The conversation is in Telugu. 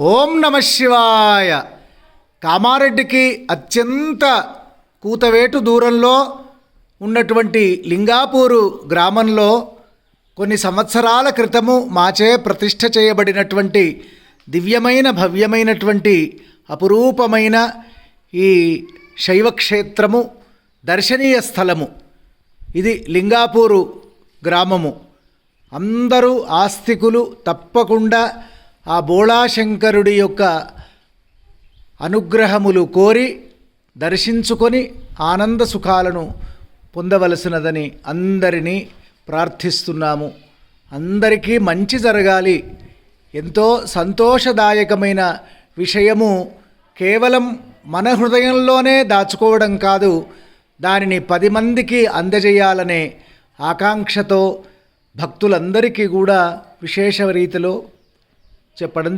ఓం నమ శివాయ. కామారెడ్డికి అత్యంత కూతవేటు దూరంలో ఉన్నటువంటి లింగాపూరు గ్రామంలో కొన్ని సంవత్సరాల క్రితము మాచే ప్రతిష్ట చేయబడినటువంటి దివ్యమైన భవ్యమైనటువంటి అపురూపమైన ఈ శైవక్షేత్రము దర్శనీయ స్థలము. ఇది లింగాపూరు గ్రామము. అందరూ ఆస్తికులు తప్పకుండా ఆ బోళాశంకరుడి యొక్క అనుగ్రహములు కోరి దర్శించుకొని ఆనంద సుఖాలను పొందవలసినదని అందరినీ ప్రార్థిస్తున్నాము. అందరికీ మంచి జరగాలి. ఎంతో సంతోషదాయకమైన విషయము కేవలం మన హృదయంలోనే దాచుకోవడం కాదు దానిని పది మందికి అందజేయాలనే ఆకాంక్షతో భక్తులందరికీ కూడా విశేష రీతిలో చెప్పడం